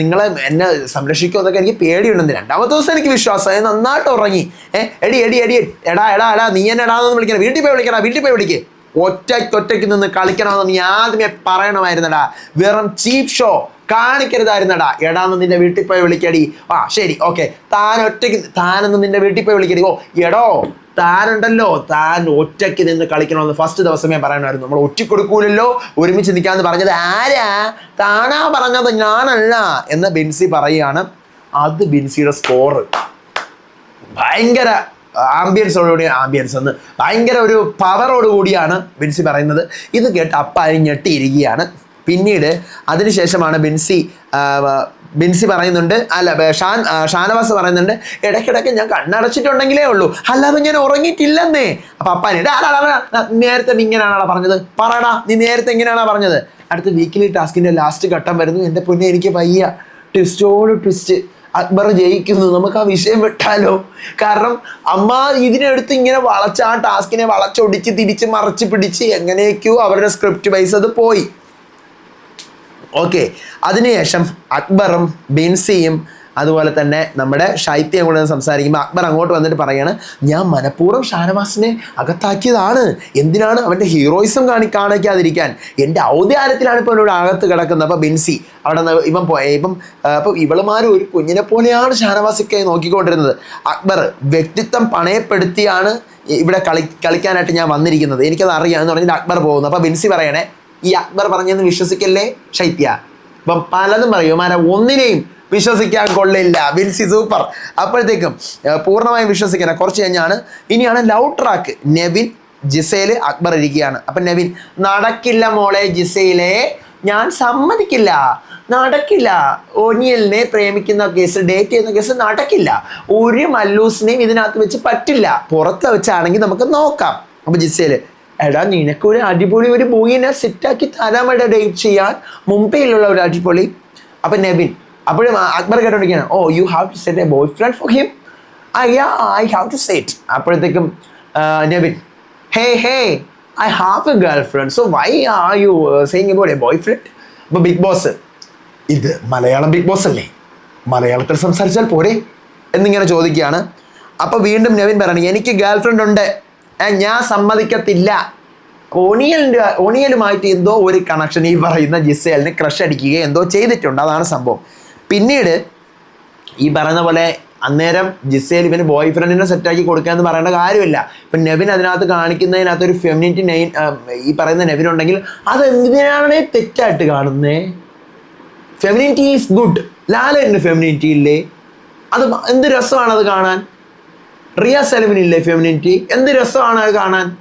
നിങ്ങളെ എന്നെ സംരക്ഷിക്കുമെന്നൊക്കെ എനിക്ക് പേടിയുണ്ടെന്ന് രണ്ടാമത്തെ ദിവസം എനിക്ക് വിശ്വാസം. ഞാൻ നന്നായിട്ട് ഉറങ്ങി. ഏ എടി എടി എടി എടാ എടാ എടാ നീ എന്നെ എടാന്ന് വിളിക്കണം വീട്ടിൽ പോയി വിളിക്കണ വീട്ടിൽ പോയി വിളിക്കേ. ഒറ്റയ്ക്ക് ഒറ്റയ്ക്ക് നിന്ന് കളിക്കണമെന്ന് നീ ആദ്യമേ പറയണമായിരുന്നടാ. വെറും ചീപ്പ് ഷോ കാണിക്കരുതായിരുന്നടാ. എടാന്ന് നിന്റെ വീട്ടിൽ പോയി വിളിക്കടി. ആ ശരി ഓക്കെ. താൻ ഒറ്റയ്ക്ക് താനൊന്ന് നിന്റെ വീട്ടിൽ പോയി വിളിക്കടി. ഓ എടോ താനുണ്ടല്ലോ. താൻ ഒറ്റയ്ക്ക് നിന്ന് കളിക്കണമെന്ന് ഫസ്റ്റ് ദിവസമേ പറയണമായിരുന്നു നമ്മൾ ഒറ്റ കൊടുക്കൂലല്ലോ ഒരുമിച്ച് നിൽക്കാമെന്ന് പറഞ്ഞത് ആരാ? താനാ പറഞ്ഞത് ഞാനല്ല എന്ന് ബിൻസി പറയുകയാണ്. അത് ബിൻസിയുടെ സ്കോറ് ഭയങ്കര ആംബിയൻസോടുകൂടി ആംബിയൻസ് എന്ന് ഭയങ്കര ഒരു പവറോട് കൂടിയാണ് ബിൻസി പറയുന്നത്. ഇത് കേട്ട് അപ്പായി ഞെട്ടിയിരിക്കുകയാണ്. പിന്നീട് അതിനുശേഷമാണ് ബിൻസി ബിൻസി പറയുന്നുണ്ട് അല്ല ഷാൻ ഷാനവാസ് പറയുന്നുണ്ട് ഇടയ്ക്കിടയ്ക്ക് ഞാൻ കണ്ണടച്ചിട്ടുണ്ടെങ്കിലേ ഉള്ളൂ. അല്ലാതെ ഞാൻ ഉറങ്ങിയിട്ടില്ലെന്നേ. അപ്പൊ അപ്പാനിട്ട് "ഡാ, ഡാ, ഡാ, ഡാ, ഡാ, നേരത്തെ ഇങ്ങനെയാണോ പറഞ്ഞത്. പറടാ നീ നേരത്തെ ഇങ്ങനെയാണോ പറഞ്ഞത്. അടുത്ത വീക്കിലി ടാസ്കിന്റെ ലാസ്റ്റ് ഘട്ടം വരുന്നു. എന്റെ പൊന്നെ എനിക്ക് വയ്യ. ട്വിസ്റ്റോട് ട്വിസ്റ്റ് അക്ബർ ജയിക്കുന്നു. നമുക്ക് ആ വിഷയം വിട്ടാലോ? കാരണം അമ്മ ഇതിനെടുത്ത് ഇങ്ങനെ വളച്ച് ആ ടാസ്കിനെ വളച്ചൊടിച്ച് തിരിച്ച് മറിച്ച് പിടിച്ച് എങ്ങനെയൊക്കെയോ അവരുടെ സ്ക്രിപ്റ്റ് വൈസ് അത് പോയി. ഓക്കെ അതിനുശേഷം അക്ബറും ബിൻസിയും അതുപോലെ തന്നെ നമ്മുടെ ശൈത്യം കൂടെ സംസാരിക്കുമ്പോൾ അക്ബർ അങ്ങോട്ട് വന്നിട്ട് പറയാണ് ഞാൻ മനഃപൂർവം ഷാനവാസിനെ അകത്താക്കിയതാണ്. എന്തിനാണ് അവന്റെ ഹീറോയിസം കാണി കാണിക്കാതിരിക്കാൻ? എന്റെ ഔദ്യാരത്തിലാണ് ഇപ്പോൾ ഇവിടെ അകത്ത് കിടക്കുന്നത്. അപ്പോൾ ബിൻസി അവിടെ നിന്ന് പോയ ഇപ്പം അപ്പോൾ ഇവളുമാർ ഒരു കുഞ്ഞിനെ പോലെയാണ് ഷാനവാസിക്കായി നോക്കിക്കൊണ്ടിരുന്നത്. അക്ബർ വ്യക്തിത്വം പണയപ്പെടുത്തിയാണ് ഇവിടെ കളി കളിക്കാനായിട്ട് ഞാൻ വന്നിരിക്കുന്നത്. എനിക്കത് അറിയാമെന്ന് പറഞ്ഞിട്ട് അക്ബർ പോകുന്നു. അപ്പോൾ ബിൻസി പറയണേ ഈ അക്ബർ പറഞ്ഞെന്ന് വിശ്വസിക്കല്ലേ? ശൈത്യ. അപ്പം പലതും പറയും. മാര ഒന്നിനെയും വിശ്വസിക്കാൻ കൊള്ളില്ല. വിൽസി സൂപ്പർ. അപ്പോഴത്തേക്കും പൂർണമായും വിശ്വസിക്കണം. കുറച്ച് കഴിഞ്ഞാണ് ഇനിയാണ് love track Nevin Gisele Akbar ഇരിക്കുകയാണ്. അപ്പം നെവിൻ നടക്കില്ല മോളെ ജിസയിലെ ഞാൻ സമ്മതിക്കില്ല. നടക്കില്ല. ഒനിയലിനെ പ്രേമിക്കുന്ന കേസ് ഡേറ്റ് ചെയ്യുന്ന കേസ് നടക്കില്ല. ഒരു മല്ലൂസിനെയും ഇതിനകത്ത് വെച്ച് പറ്റില്ല. പുറത്ത് വെച്ചാണെങ്കിൽ നമുക്ക് നോക്കാം. അപ്പം ജിസേൽ എടാ നിനക്കൊരു അടിപൊളി ഒരു ബോയിനെ സെറ്റാക്കി തരാമട ഡേറ്റ് ചെയ്യാൻ മുംബൈയിലുള്ള ഒരു അടിപൊളി. അപ്പൊ നെബിൻ അപ്പോഴും അക്ബർ കേട്ടോണ്ടിരിക്കുകയാണ്. ഓ you have to set a boyfriend for him I have to set അപ്പോഴത്തേക്കും Nebin hey hey I have a girlfriend so why are you saying about a boyfriend അപ്പൊ ബിഗ് ബോസ് ഇത് മലയാളം ബിഗ് ബോസ് അല്ലേ? മലയാളത്തിൽ സംസാരിച്ചാൽ പോരെ? എന്നിങ്ങനെ ചോദിക്കുകയാണ്. അപ്പൊ വീണ്ടും നവീൻ പറയണം എനിക്ക് ഗേൾ ഫ്രണ്ട് ഉണ്ട്. ഞാൻ സമ്മതിക്കത്തില്ല. ഒണിയലിന്റെ ഒണിയലുമായിട്ട് എന്തോ ഒരു കണക്ഷൻ ഈ പറയുന്ന ജിസേലിന് ക്രഷ് അടിക്കുക എന്തോ ചെയ്തിട്ടുണ്ട്. അതാണ് സംഭവം. പിന്നീട് ഈ പറയുന്ന പോലെ അന്നേരം ജിസേൽ ഇവന് ബോയ് ഫ്രണ്ടിനെ സെറ്റാക്കി കൊടുക്കുക എന്ന് പറയേണ്ട കാര്യമില്ല. ഇപ്പം നെവിൻ അതിനകത്ത് കാണിക്കുന്നതിനകത്ത് ഒരു ഫെമിനിറ്റി നെയിൻ ഈ പറയുന്ന നെവിൻ ഉണ്ടെങ്കിൽ അത് എന്തിനാണ് തെറ്റായിട്ട് കാണുന്നത് ഫെമിനിറ്റി ഈസ് ഗുഡ് ലാലേന്റെ ഫെമിനിറ്റി ഇല്ലേ? അത് എന്ത് രസമാണ് അത് കാണാൻ? റിയ സെലവിനില്ലേ ഫെമിനിറ്റി എന്ത് രസമാണ് അത് കാണാൻ?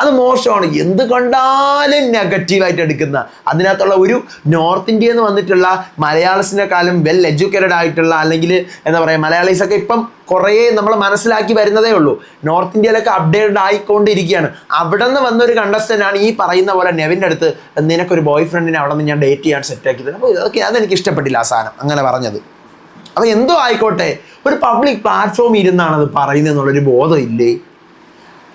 അത് മോശമാണ്. എന്ത് കണ്ടാലും നെഗറ്റീവായിട്ട് എടുക്കുന്ന. അതിനകത്തുള്ള ഒരു നോർത്ത് ഇന്ത്യയിൽ നിന്ന് വന്നിട്ടുള്ള മലയാളസിന്റെ കാലം വെൽ എഡ്യൂക്കേറ്റഡ് ആയിട്ടുള്ള അല്ലെങ്കിൽ എന്താ പറയുക മലയാളീസൊക്കെ ഇപ്പം കുറേ നമ്മൾ മനസ്സിലാക്കി വരുന്നതേ ഉള്ളൂ. നോർത്ത് ഇന്ത്യയിലൊക്കെ അപ്ഡേറ്റഡ് ആയിക്കൊണ്ടിരിക്കുകയാണ്. അവിടെ നിന്ന് വന്നൊരു കണ്ടസ്റ്റന്റാണ് ഈ പറയുന്ന പോലെ നെവിന്റെ അടുത്ത് നിനക്കൊരു ബോയ് ഫ്രണ്ടിനെ അവിടെ നിന്ന് ഞാൻ ഡേറ്റ് ചെയ്യാൻ സെറ്റാക്കിയത് അപ്പോൾ ഇതൊക്കെ അതെനിക്ക് ഇഷ്ടപ്പെട്ടില്ല ആ സാധനം. അങ്ങനെ പറഞ്ഞത്. അപ്പോൾ എന്തോ ആയിക്കോട്ടെ ഒരു പബ്ലിക് പ്ലാറ്റ്ഫോം ഇരുന്നാണ് അത് പറയുന്നത് എന്നുള്ളൊരു ബോധം ഇല്ലേ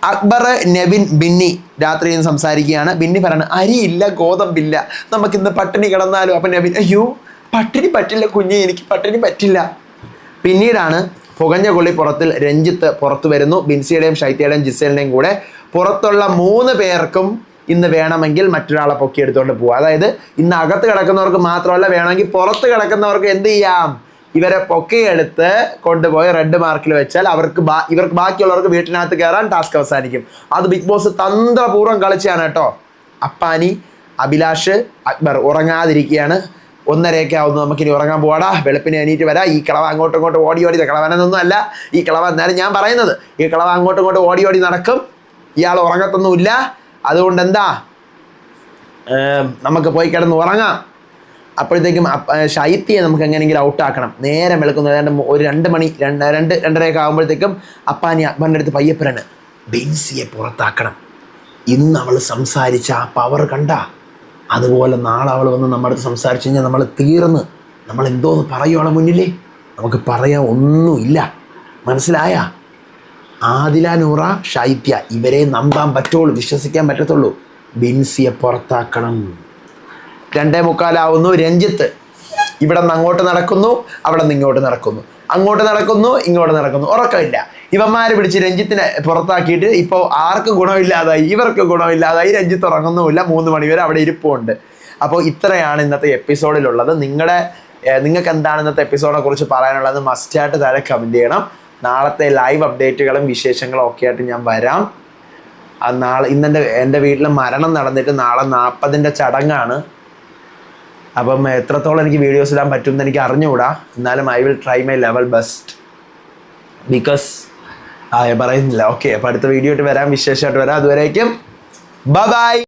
അക്ബർ നെവിൻ ബിന്നി രാത്രി ഇരുന്ന് സംസാരിക്കുകയാണ്. ബിന്നി പറയണ അരിയില്ല ഗോതമ്പില്ല. നമുക്കിന്ന് പട്ടിണി കിടന്നാലും? അപ്പം നെവിൻ അയ്യോ പട്ടിണി പറ്റില്ല കുഞ്ഞെ എനിക്ക് പട്ടിണി പറ്റില്ല. പിന്നീടാണ് പുകഞ്ഞ കൊള്ളി പുറത്തിൽ രഞ്ജിത്ത് പുറത്തു വരുന്നു. ബിൻസിയുടെയും ഷൈത്യയുടെയും ജിസേലിന്റെയും കൂടെ പുറത്തുള്ള മൂന്ന് പേർക്കും ഇന്ന് വേണമെങ്കിൽ മറ്റൊരാളെ പൊക്കിയെടുത്തുകൊണ്ട് പോവാം. അതായത് ഇന്ന് അകത്ത് കിടക്കുന്നവർക്ക് മാത്രമല്ല വേണമെങ്കിൽ പുറത്ത് കിടക്കുന്നവർക്ക് എന്ത് ചെയ്യാം? ഇവരെ പൊക്കിയെടുത്ത് കൊണ്ടുപോയി റെഡ് മാർക്കിൽ വെച്ചാൽ അവർക്ക് ഇവർക്ക് ബാക്കിയുള്ളവർക്ക് വീട്ടിനകത്ത് കയറാൻ ടാസ്ക് അവസാനിക്കും. അത് ബിഗ് ബോസ് തന്ത്രപൂർവം കളിച്ചാണ് കേട്ടോ. അപ്പാനി അഭിലാഷ് അക്ബർ ഉറങ്ങാതിരിക്കുകയാണ്. ഒന്നരയൊക്കെ ആവുന്നു നമുക്കിനി ഉറങ്ങാൻ പോവാടാ. വെളുപ്പിനെ എണീറ്റ് വരാം. ഈ കിളവ അങ്ങോട്ടും ഇങ്ങോട്ടും ഓടി ഓടി കിളവനൊന്നും അല്ല. ഈ കിളവ എന്നാലും ഞാൻ പറയുന്നത് ഈ കിളവ അങ്ങോട്ടും ഇങ്ങോട്ടും ഓടി ഓടി നടക്കും. ഇയാൾ ഉറങ്ങത്തൊന്നുമില്ല. അതുകൊണ്ട് എന്താ? നമുക്ക് പോയി കിടന്ന് ഉറങ്ങാം. അപ്പോഴത്തേക്കും ശൈത്യയെ നമുക്ക് എങ്ങനെയെങ്കിലും ഔട്ടാക്കണം നേരെ വിളക്കുന്ന. ഏതാണ്ട് ഒരു രണ്ട് മണി രണ്ട് രണ്ട് രണ്ടരയൊക്കെ ആകുമ്പോഴത്തേക്കും അപ്പാനി അക്ബറിന്റെ അടുത്ത് പയ്യപ്പനാണ് ബെൻസിയെ പുറത്താക്കണം. ഇന്ന് അവൾ സംസാരിച്ച ആ പവർ കണ്ട? അതുപോലെ നാളെ അവൾ വന്ന് നമ്മുടെ അടുത്ത് സംസാരിച്ചു കഴിഞ്ഞാൽ നമ്മൾ തീർന്ന്. നമ്മൾ എന്തോന്ന് പറയുവാണ് മുന്നിലേ? നമുക്ക് പറയാൻ ഒന്നുമില്ല. മനസ്സിലായ? ആദില നൂറ ഷൈത്യ ഇവരെ നമ്പാൻ പറ്റുള്ളൂ വിശ്വസിക്കാൻ പറ്റത്തുള്ളൂ. ബിൻസിയെ പുറത്താക്കണം. രണ്ടേ മുക്കാലാവുന്നു രഞ്ജിത്ത്. ഇവിടെ നിന്ന് അങ്ങോട്ട് നടക്കുന്നു അവിടെ നിന്ന് ഇങ്ങോട്ട് നടക്കുന്നു. അങ്ങോട്ട് നടക്കുന്നു ഇങ്ങോട്ട് നടക്കുന്നു. ഉറക്കമില്ല. ഇവന്മാരെ പിടിച്ച് രഞ്ജിത്തിനെ പുറത്താക്കിയിട്ട് ഇപ്പോൾ ആർക്കും ഗുണമില്ലാതായി ഇവർക്ക് ഗുണമില്ലാതായി രഞ്ജിത്ത് ഉറങ്ങുന്നുമില്ല. മൂന്ന് മണിവരെ അവിടെ ഇരിപ്പുണ്ട്. അപ്പോൾ ഇത്രയാണ് ഇന്നത്തെ എപ്പിസോഡിലുള്ളത്. നിങ്ങളുടെ നിങ്ങൾക്ക് എന്താണ് ഇന്നത്തെ എപ്പിസോഡിനെ കുറിച്ച് പറയാനുള്ളത്? മസ്റ്റായിട്ട് താഴെ കമന്റ് ചെയ്യണം. നാളത്തെ ലൈവ് അപ്ഡേറ്റുകളും വിശേഷങ്ങളും ഒക്കെ ആയിട്ട് ഞാൻ വരാം. നാളെ ഇന്നെന്റെ എന്റെ വീട്ടിൽ മരണം നടന്നിട്ട് നാളെ നാൽപ്പതിന്റെ ചടങ്ങാണ്. അപ്പം എത്രത്തോളം എനിക്ക് വീഡിയോസ് ഇടാൻ പറ്റും എന്ന് എനിക്ക് അറിഞ്ഞുകൂടാ. എന്നാലും I will try my level best because ആ പറയുന്നില്ല. ഓക്കെ അപ്പോൾ അടുത്ത വീഡിയോ ആയിട്ട് വരാം. വിശേഷമായിട്ട് വരാം. അതുവരേക്കും ബൈ